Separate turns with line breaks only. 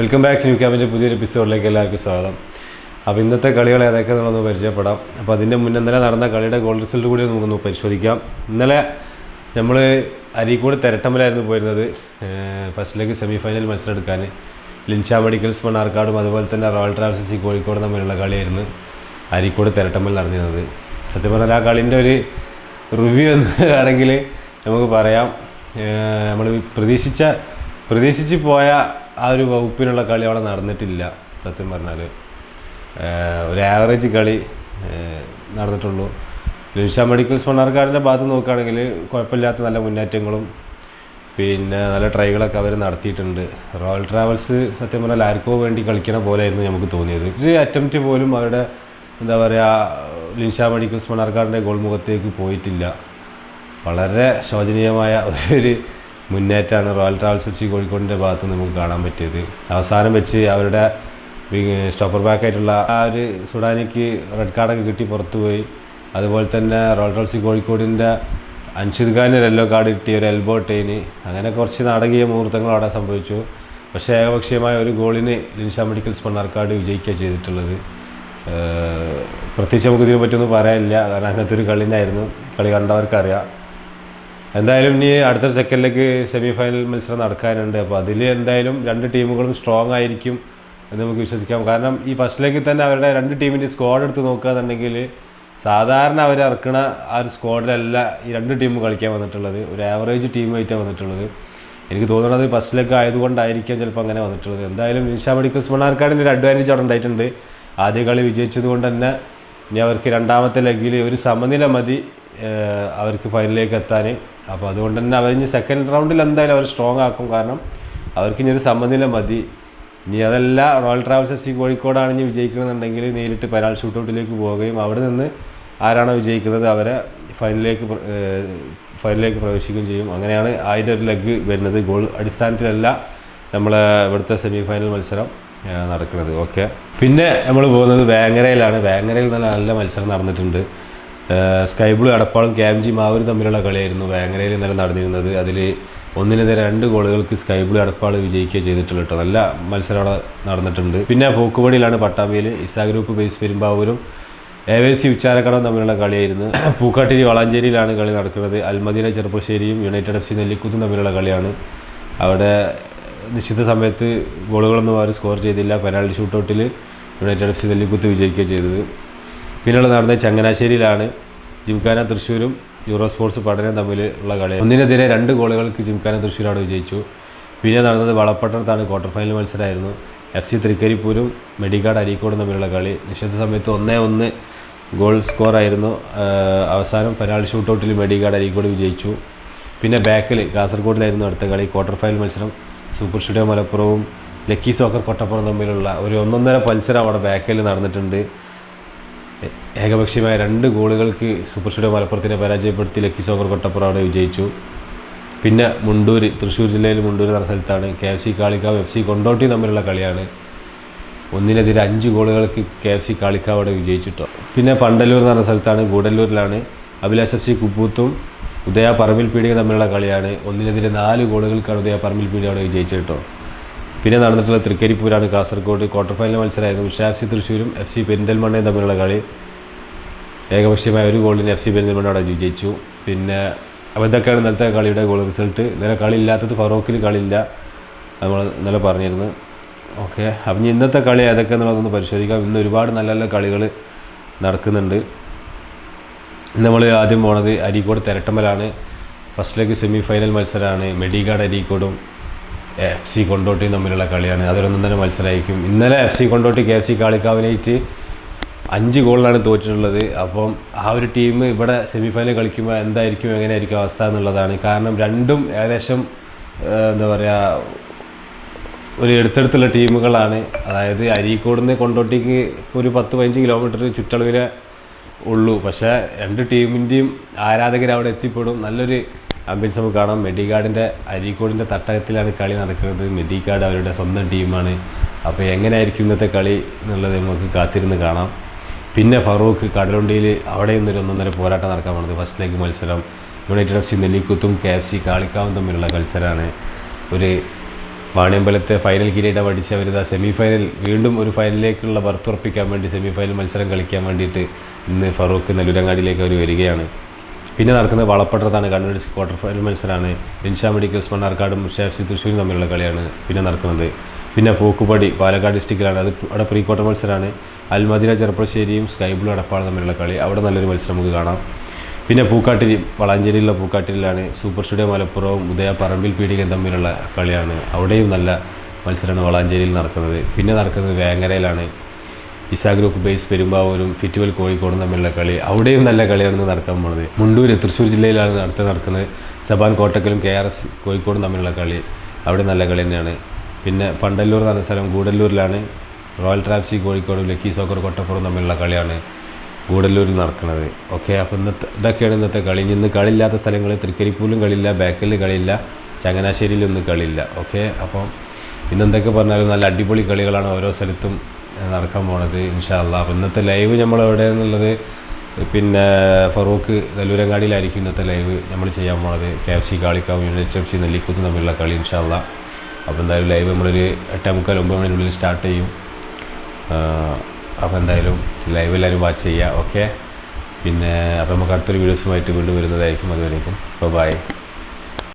Welcome back new ക്യാമ്പിന്റെ പുതിയൊരു എപ്പിസോഡിലേക്ക് എല്ലാവർക്കും സ്വാഗതം. അപ്പോൾ ഇന്നത്തെ കളികൾ ഏതൊക്കെ എന്നുള്ളതൊന്ന് പരിചയപ്പെടാം. അപ്പോൾ അതിന്റെ മുന്നേ ഇന്നലെ നടന്ന കളിയുടെ ഗോൾ റിസൾട്ട് കൂടി നമുക്കൊന്ന് പരിശോധിക്കാം. ഇന്നലെ നമ്മൾ അരീക്കോട് തിരട്ടമ്പലായിരുന്നു പോയിരുന്നത്. ഫസ്റ്റ് ലെഗ് സെമി ഫൈനൽ മത്സരം എടുക്കാൻ. ലിൻച മെഡിക്കൽസ് മണ്ണാർക്കാടും അതുപോലെ തന്നെ റോയൽ ട്രാവൽസി കോഴിക്കോട് തമ്മിലുള്ള കളിയായിരുന്നു അരീക്കോട് തിരട്ടമ്പൽ നടന്നിരുന്നത്. സത്യം പറഞ്ഞാൽ ആ കളിന്റെ ഒരു റിവ്യൂ എന്ന് ആണെങ്കിൽ നമുക്ക് പറയാം. നമ്മൾ പ്രതീക്ഷിച്ച പ്രതീക്ഷിച്ച് പോയ ആ ഒരു വകുപ്പിനുള്ള കളി അവിടെ നടന്നിട്ടില്ല സത്യം പറഞ്ഞാൽ ഒരു ആവറേജ് കളി നടന്നിട്ടുള്ളൂ. ലിൻഷ മെഡിക്കൽസ് മണ്ണാർക്കാടിന്റെ ഭാഗത്ത് നോക്കുകയാണെങ്കിൽ കുഴപ്പമില്ലാത്ത നല്ല മുന്നേറ്റങ്ങളും പിന്നെ നല്ല ട്രൈകളൊക്കെ അവർ നടത്തിയിട്ടുണ്ട്. റോയൽ ട്രാവൽസ് സത്യം പറഞ്ഞാൽ ആർക്കോ വേണ്ടി കളിക്കണ പോലെയായിരുന്നു നമുക്ക് തോന്നിയത്. ഒരു അറ്റംപ്റ്റ് പോലും അവരുടെ എന്താ പറയുക ലിൻഷ മെഡിക്കൽസ് മണ്ണാർക്കാടിന്റെ ഗോൾ മുഖത്തേക്ക് പോയിട്ടില്ല. വളരെ ശോചനീയമായ ഒരു മുന്നേറ്റമാണ് റോയൽ ട്രാവൽസ് എഫ് സി കോഴിക്കോടിന്റെ ഭാഗത്ത് നമുക്ക് കാണാൻ പറ്റിയത്. അവസാനം വെച്ച് അവരുടെ സ്റ്റോപ്പർ ബാക്കായിട്ടുള്ള ആ ഒരു സുഡാനിക്ക് റെഡ് കാർഡൊക്കെ കിട്ടി പുറത്തുപോയി. അതുപോലെ തന്നെ റോയൽ ട്രാവൽസ് കോഴിക്കോടിന്റെ അൻഷിദ് ഖാന് യെല്ലോ കാർഡ് കിട്ടി ഒരു എൽബോ ടൈന് അങ്ങനെ കുറച്ച് നാടകീയ മുഹൂർത്തങ്ങൾ അവിടെ സംഭവിച്ചു. പക്ഷേ ഏകപക്ഷീയമായ ഒരു ഗോളിന് ലിൻഷ മെഡിക്കൽസ് മണ്ണാർക്കാട് വിജയിക്കുക ചെയ്തിട്ടുള്ളത്. പ്രത്യേകിച്ച് നമുക്ക് ഇതിനെ പറ്റിയൊന്നും പറയാനില്ല. കാരണം അങ്ങനത്തെ ഒരു കളിനായിരുന്നു കളി കണ്ടവർക്കറിയാം. എന്തായാലും ഇനി അടുത്ത സെക്കൻഡിലേക്ക് സെമി ഫൈനൽ മത്സരം നടക്കാനുണ്ട്. അപ്പോൾ അതിൽ എന്തായാലും രണ്ട് ടീമുകളും സ്ട്രോങ് ആയിരിക്കും എന്ന് നമുക്ക് വിശ്വസിക്കാം. കാരണം ഈ ഫസ്റ്റിലേക്ക് തന്നെ അവരുടെ രണ്ട് ടീമിന്റെ സ്ക്വാഡ് എടുത്ത് നോക്കുകയാണെന്നുണ്ടെങ്കിൽ സാധാരണ അവർ ഇറക്കണ ആ ഒരു സ്ക്വാഡിലല്ല ഈ രണ്ട് ടീമും കളിക്കാൻ വന്നിട്ടുള്ളത്. ഒരു ആവറേജ് ടീമായിട്ടാണ് വന്നിട്ടുള്ളത്. എനിക്ക് തോന്നുന്നത് ഫസ്റ്റിലേക്ക് ആയതുകൊണ്ടായിരിക്കാം ചിലപ്പോൾ അങ്ങനെ വന്നിട്ടുള്ളത്. എന്തായാലും നിഷാ മെഡിക്കൽസ് മണ്ണാർക്കാടിന്റെ ഒരു അഡ്വാന്റേജ് അവിടെ ഉണ്ടായിട്ടുണ്ട്. ആദ്യ കളി വിജയിച്ചത് കൊണ്ട് തന്നെ ഇനി അവർക്ക് രണ്ടാമത്തെ ലെഗിൽ ഒരു സമനില മതി അവർക്ക് ഫൈനലിലേക്ക് എത്താൻ അപ്പോൾ അതുകൊണ്ട് തന്നെ അവർ ഇനി സെക്കൻഡ് റൗണ്ടിൽ എന്തായാലും അവർ സ്ട്രോങ് ആക്കും. കാരണം അവർക്ക് ഇനി ഒരു സമനില മതി. ഇനി അതല്ല റോയൽ ട്രാവൽസ് എഫ് സി കോഴിക്കോടാണ് ഇനി വിജയിക്കണമെന്നുണ്ടെങ്കിൽ നേരിട്ട് പെനാൾ ഷൂട്ടൗട്ടിലേക്ക് പോവുകയും അവിടെ നിന്ന് ആരാണോ വിജയിക്കുന്നത് അവരെ ഫൈനലിലേക്ക് ഫൈനലിലേക്ക് പ്രവേശിക്കുകയും ചെയ്യും. അങ്ങനെയാണ് അതിന്റെ ഒരു ലെഗ് വരുന്നത്. ഗോൾ അടിസ്ഥാനത്തിലല്ല നമ്മളെ ഇവിടുത്തെ സെമി ഫൈനൽ മത്സരം നടക്കുന്നത്. ഓക്കെ പിന്നെ നമ്മൾ പോകുന്നത് വേങ്ങരയിലാണ്. വേങ്ങരയിൽ നല്ല നല്ല മത്സരം നടന്നിട്ടുണ്ട്. സ്കൈ ബ്ലൂ അടപ്പാളും ക്യാംജി മാവൂരും തമ്മിലുള്ള കളിയായിരുന്നു. വേങ്ങരയിൽ ഇന്നലെ നടന്നിരുന്നത്. അതിൽ ഒന്നിനെതിരെ രണ്ട് ഗോളുകൾക്ക് സ്കൈ ബ്ലൂ അടപ്പാൾ വിജയിക്കുക ചെയ്തിട്ടുള്ള കേട്ടോ നല്ല മത്സരം അവിടെ നടന്നിട്ടുണ്ട്. പിന്നെ പൂക്കുപടിയിലാണ് പട്ടാമ്പിയിൽ ഇസാ ഗ്രൂപ്പ് ബേസ് പെരുമ്പാവൂരും എ വൈ സി ഉച്ചാരക്കടം തമ്മിലുള്ള കളിയായിരുന്നു. പൂക്കാട്ടിരി വളാഞ്ചേരിയിലാണ് കളി നടക്കുന്നത്. അൽമദീന ചെറുപ്പശ്ശേരിയും യുണൈറ്റഡ് എഫ് സി നെല്ലിക്കുത്തും തമ്മിലുള്ള കളിയാണ്. അവിടെ നിശ്ചിത സമയത്ത് ഗോളുകളൊന്നും അവർ സ്കോർ ചെയ്തില്ല. പെനാൾട്ടി ഷൂട്ടൗട്ടിൽ യുണൈറ്റഡ് എഫ് സി നെല്ലിക്കുത്ത് വിജയിക്കുക ചെയ്തത്. പിന്നെയുള്ള നടന്നത് ചങ്ങനാശ്ശേരിയിലാണ്. ജിംഖാന തൃശ്ശൂരും യൂറോ സ്പോർട്സ് പഠനം തമ്മിൽ ഉള്ള കളി. ഒന്നിനെതിരെ രണ്ട് ഗോളുകൾക്ക് ജിംഖാന അവിടെ വിജയിച്ചു. പിന്നെ നടന്നത് വളപ്പട്ടണത്താണ് ക്വാർട്ടർ ഫൈനൽ മത്സരമായിരുന്നു. എഫ് സി തൃക്കരിപ്പൂരും മെഡിക്കാട് അരീക്കോടും തമ്മിലുള്ള കളി. നിശ്ചിത സമയത്ത് ഒന്നേ ഒന്ന് ഗോൾ സ്കോറായിരുന്നു അവസാനം പെനാൾട്ടി ഷൂട്ടൗട്ടിൽ മെഡിക്കാട് അരീക്കോട് വിജയിച്ചു. പിന്നെ ബാക്കിൽ കാസർഗോഡിലായിരുന്നു അടുത്ത കളി. ക്വാർട്ടർ ഫൈനൽ മത്സരം. സൂപ്പർ സ്റ്റുഡിയോ മലപ്പുറവും ലക്കി സോക്കർ കൊട്ടപ്പുറം തമ്മിലുള്ള ഒരു ഒന്നൊന്നര മത്സരം അവിടെ ബാക്കിൽ നടന്നിട്ടുണ്ട്. ഏകപക്ഷീയമായ രണ്ട് ഗോളുകൾക്ക് സൂപ്പർ സ്റ്റുഡിയോ മലപ്പുറത്തിനെ പരാജയപ്പെടുത്തി ലക്കി സോക്കർ കൊട്ടപ്പുറം അവിടെ വിജയിച്ചു. പിന്നെ മുണ്ടൂർ തൃശ്ശൂർ ജില്ലയിൽ മുണ്ടൂർ എന്ന സ്ഥലത്താണ് K F C Kalikavu F C Kondotty തമ്മിലുള്ള കളിയാണ്. ഒന്നിനെതിരെ അഞ്ച് ഗോളുകൾക്ക് കെ എഫ് സി കാളിക്കാവ് അവിടെ വിജയിച്ചിട്ടോ പിന്നെ പണ്ടല്ലൂർ എന്ന് സ്ഥലത്താണ് ഗൂഡല്ലൂരിലാണ് അഭിലാഷ് എഫ് സി കുപ്പൂത്തും ഉദയ പറമ്പിൽ പീടിക തമ്മിലുള്ള കളിയാണ്. ഒന്നിനെതിരെ നാല് ഗോളുകൾക്കാണ് ഉദയ പറമ്പിൽ പീടിക അവിടെ വിജയിച്ചിട്ടോ പിന്നെ നടന്നിട്ടുള്ള തൃക്കരിപ്പൂരാണ് കാസർഗോഡ് ക്വാർട്ടർ ഫൈനൽ മത്സരമായിരുന്നു. ഉഷ സി തൃശ്ശൂരും എഫ് സി പെരിന്തൽമണ്ണയും തമ്മിലുള്ള കളി ഏകപക്ഷീയമായ ഒരു ഗോളിന് എഫ് സി പെരിന്തൽമണ്ണ അവിടെ വിജയിച്ചു. പിന്നെ അപ്പോൾ ഇന്നലത്തെ കളിയുടെ ഗോൾ റിസൾട്ട് ഇന്നലെ കളി ഇല്ലാത്തത് ഫറോക്കിൽ കളിയില്ല നമ്മൾ ഇന്നലെ പറഞ്ഞിരുന്നു. ഓക്കെ അപ്പം ഇനി ഇന്നത്തെ കളി ഏതൊക്കെ എന്നുള്ളതൊന്ന് പരിശോധിക്കാം. ഇന്ന് ഒരുപാട് നല്ല നല്ല കളികൾ നടക്കുന്നുണ്ട്. നമ്മൾ ആദ്യം പോണത് അരീക്കോട് തെരട്ടമ്മലാണ്. ഫസ്റ്റിലേക്ക് സെമി ഫൈനൽ മത്സരമാണ്. മെഡിഗാഡ് അരീക്കോടും എഫ് സി കൊണ്ടോട്ടിയും തമ്മിലുള്ള കളിയാണ്. അതൊരൊന്നും തന്നെ മത്സരമായിരിക്കും. ഇന്നലെ F C Kondotty K F C കാളിക്കാവിനായിട്ട് അഞ്ച് ഗോളിലാണ് തോറ്റിട്ടുള്ളത്. അപ്പം ആ ഒരു ടീം ഇവിടെ സെമി ഫൈനൽ കളിക്കുമ്പോൾ എന്തായിരിക്കും എങ്ങനെയായിരിക്കും അവസ്ഥ എന്നുള്ളതാണ്. കാരണം രണ്ടും ഏകദേശം എന്താ പറയുക ഒരു അടുത്തടുത്തുള്ള ടീമുകളാണ്. അതായത് അരീക്കോട് നിന്ന് കൊണ്ടോട്ടിക്ക് ഇപ്പോൾ ഒരു പത്ത് പതിനഞ്ച് കിലോമീറ്റർ ചുറ്റളവിലെ ഉള്ളൂ. പക്ഷേ രണ്ട് ടീമിന്റെയും ആരാധകർ അവിടെ എത്തിപ്പെടും. നല്ലൊരു ആംബിയൻസ് നമുക്ക് കാണാം. മെഡിഗാർഡിന്റെ അരീക്കോടിന്റെ തട്ടകത്തിലാണ് കളി നടക്കുന്നത്. മെഡിഗാർഡ് അവരുടെ സ്വന്തം ടീമാണ്. അപ്പോൾ എങ്ങനെയായിരിക്കും ഇന്നത്തെ കളി എന്നുള്ളത് നമുക്ക് കാത്തിരുന്ന് കാണാം. പിന്നെ ഫറൂഖ് കടലുണ്ടിയിൽ അവിടെ നിന്നൊരു ഒന്നൊന്നര പോരാട്ടം നടക്കാൻ പോകുന്നത് ഫസ്റ്റ് ലെഗ് മത്സരം. യുണൈറ്റഡ് എഫ് സി നെല്ലിക്കുത്തും കെ എഫ് സി കാളിക്കാവും തമ്മിലുള്ള മത്സരമാണ് ഒരു വാണിയമ്പലത്തെ ഫൈനൽ കിരീടം അടിച്ച് അവർ ഇതാ സെമി ഫൈനൽ വീണ്ടും ഒരു ഫൈനലിലേക്കുള്ള ബർത്തുറപ്പിക്കാൻ വേണ്ടി സെമി ഫൈനൽ മത്സരം കളിക്കാൻ വേണ്ടിയിട്ട് ഇന്ന് ഫറൂഖ് നെല്ലൂരങ്ങാടിയിലേക്ക് അവർ വരികയാണ്. പിന്നെ നടക്കുന്നത് വളപ്പട്ടത്താണ്. കണ്ണൂർ ക്വാർട്ടർ ഫൈനൽ മത്സരമാണ് ഇൻഷാ മെഡിക്കൽസ് മണ്ണാർക്കാടും ഷാഫ്സി തൃശ്ശൂരും തമ്മിലുള്ള കളിയാണ് പിന്നെ നടക്കുന്നത്. പിന്നെ പൂക്കുപടി പാലക്കാട് ഡിസ്ട്രിക്റ്റിലാണ് അത് അവിടെ പ്രീ ക്വാർട്ടർ മത്സരമാണ് അൽമദിന ചെറുപ്പശ്ശേരിയും സ്കൈ ബ്ലൂ അടപ്പാട് തമ്മിലുള്ള കളി. അവിടെ നല്ലൊരു മത്സരം നമുക്ക് കാണാം. പിന്നെ പൂക്കാട്ടിരി വളാഞ്ചേരിയിലുള്ള പൂക്കാട്ടിരിയിലാണ് സൂപ്പർ സ്റ്റുഡിയോ മലപ്പുറവും ഉദയ പറമ്പിൽ പീഡികൻ തമ്മിലുള്ള കളിയാണ്. അവിടെയും നല്ല മത്സരമാണ് വളാഞ്ചേരിയിൽ നടക്കുന്നത്. പിന്നെ നടക്കുന്നത് വേങ്ങരയിലാണ്. ഇസാ ഗ്രൂപ്പ് ബേസ് പെരുമ്പാവൂരും ഫിറ്റുവൽ കോഴിക്കോടും തമ്മിലുള്ള കളി അവിടെയും നല്ല കളിയാണ് നടക്കാൻ പോണത്. മുണ്ടൂര് തൃശ്ശൂർ ജില്ലയിലാണ് അടുത്ത് നടക്കുന്നത്. സബാൻ കോട്ടക്കലും കെ ആർ എസ് കോഴിക്കോടും തമ്മിലുള്ള കളി അവിടെ നല്ല കളി തന്നെയാണ്. പിന്നെ പണ്ടല്ലൂർ എന്ന് പറഞ്ഞ സ്ഥലം ഗൂഡല്ലൂരിലാണ്. റോയൽ ട്രാപ്സി കോഴിക്കോടും ലക്കി സോക്കർ കൊട്ടപ്പുറം തമ്മിലുള്ള കളിയാണ് ഗൂഡല്ലൂരിൽ നടക്കുന്നത്. ഓക്കെ അപ്പോൾ ഇന്നത്തെ ഇതൊക്കെയാണ് ഇന്നത്തെ കളി. ഇനി ഇന്ന് കളിയില്ലാത്ത സ്ഥലങ്ങൾ തൃക്കരിപ്പൂരിലും കളിയില്ല ബേക്കലിൽ കളിയില്ല ചങ്ങനാശ്ശേരിയിലൊന്നും കളിയില്ല. ഓക്കെ അപ്പോൾ ഇന്നെന്തൊക്കെ പറഞ്ഞാലും നല്ല അടിപൊളി കളികളാണ് ഓരോ സ്ഥലത്തും നടക്കാൻ പോണത് ഇൻഷാല്ല അപ്പോൾ ഇന്നത്തെ ലൈവ് നമ്മൾ എവിടെയെന്നുള്ളത് പിന്നെ ഫറൂഖ് നെല്ലൂരങ്ങാടിയിലായിരിക്കും ഇന്നത്തെ ലൈവ് നമ്മൾ ചെയ്യാൻ പോണത്. K F C Kalikavu United F C Nellikuth തമ്മിലുള്ള കളി ഇൻഷാല്ല അപ്പോൾ എന്തായാലും ലൈവ് നമ്മളൊരു എട്ടേ മുക്കാൽ ഒമ്പത് മണിനുള്ളിൽ സ്റ്റാർട്ട് ചെയ്യും. അപ്പോൾ എന്തായാലും ലൈവ് എല്ലാവരും വാച്ച് ചെയ്യുക ഓക്കെ? പിന്നെ അപ്പോൾ നമുക്ക് അടുത്തൊരു വീഡിയോസുമായിട്ട് വീണ്ടും വരുന്നതായിരിക്കും. അതുവരേക്കും. അപ്പോൾ ബൈ